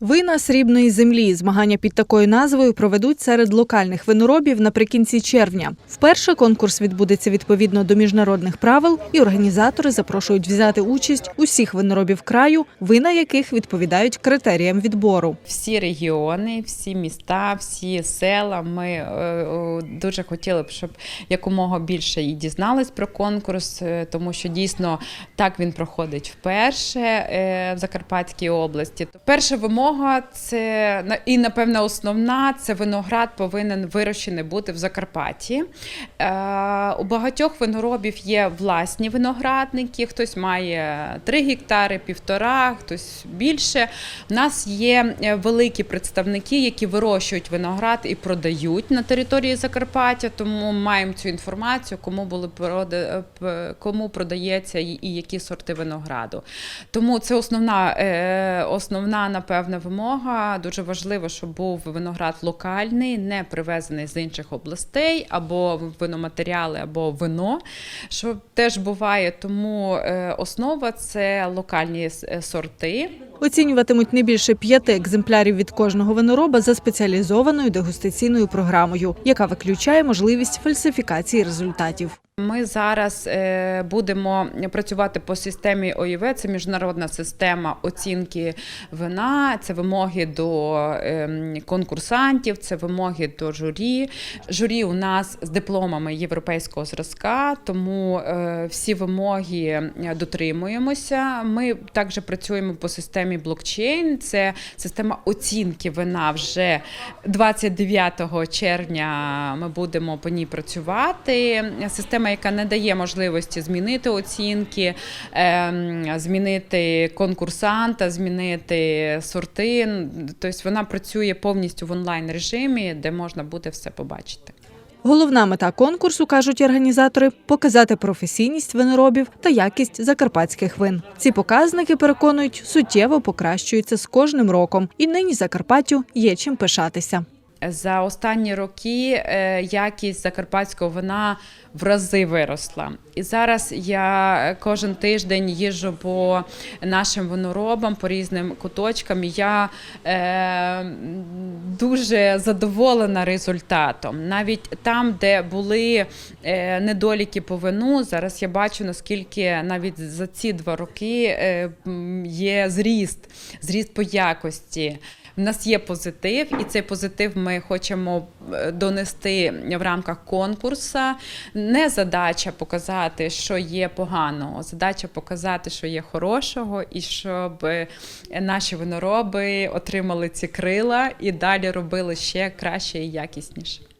Вина срібної землі змагання під такою назвою проведуть серед локальних виноробів наприкінці червня. Вперше конкурс відбудеться відповідно до міжнародних правил, і організатори запрошують взяти участь усіх виноробів краю, вина яких відповідають критеріям відбору. всі регіони, всі міста, всі села. Ми е, е, дуже хотіли б, щоб якомога більше і дізнались про конкурс, е, тому що дійсно так він проходить вперше в Закарпатській області. Перша вимога це і напевно основна це виноград повинен вирощений бути в Закарпатті. Е, У багатьох виноробів є власні виноградники, хтось має 3 гектари, півтора, хтось більше. У нас є е, великі представники, які вирощують виноград і продають на території Закарпаття, тому маємо цю інформацію, кому були е, кому продається і, які сорти винограду. Тому це основна, основна напевно, вимога. Дуже важливо, щоб був виноград локальний, не привезений з інших областей, або виноматеріали, або вино, що теж буває. Тому е, основа це локальні е, сорти. Оцінюватимуть не більше п'яти екземплярів від кожного винороба за спеціалізованою дегустаційною програмою, яка виключає можливість фальсифікації результатів. Ми зараз е, будемо працювати по системі ОІВ. Це міжнародна система оцінки вина, це вимоги до ем, конкурсантів, це вимоги до журі. Журі у нас з дипломами європейського зразка, тому е, всі вимоги е, дотримуємося. Ми також працюємо по системі блокчейн. Це система оцінки вина вже 29 червня. Ми будемо по ній працювати. Система, яка не дає можливості змінити оцінки, ем, змінити конкурсанта, змінити сорти. Тобто вона працює повністю в онлайн режимі, де можна буде все побачити. Головна мета конкурсу, кажуть організатори, показати професійність виноробів та якість закарпатських вин. Ці показники переконують суттєво покращуються з кожним роком, і нині Закарпаттю є чим пишатися. За останні роки е, якість закарпатського вина в рази виросла. І зараз я кожен тиждень їжджу по нашим виноробам, по різним куточкам. Я е, дуже задоволена результатом. Навіть там, де були е, недоліки по вину, зараз я бачу, наскільки навіть за ці два роки е, є зріст, зріст по якості. В нас є позитив, і цей позитив ми хочемо е, донести в рамках конкурсу. Не задача показати, що є поганого, задача показати, що є хорошого, і щоб наші винороби отримали ці крила і далі робили ще краще і якісніше.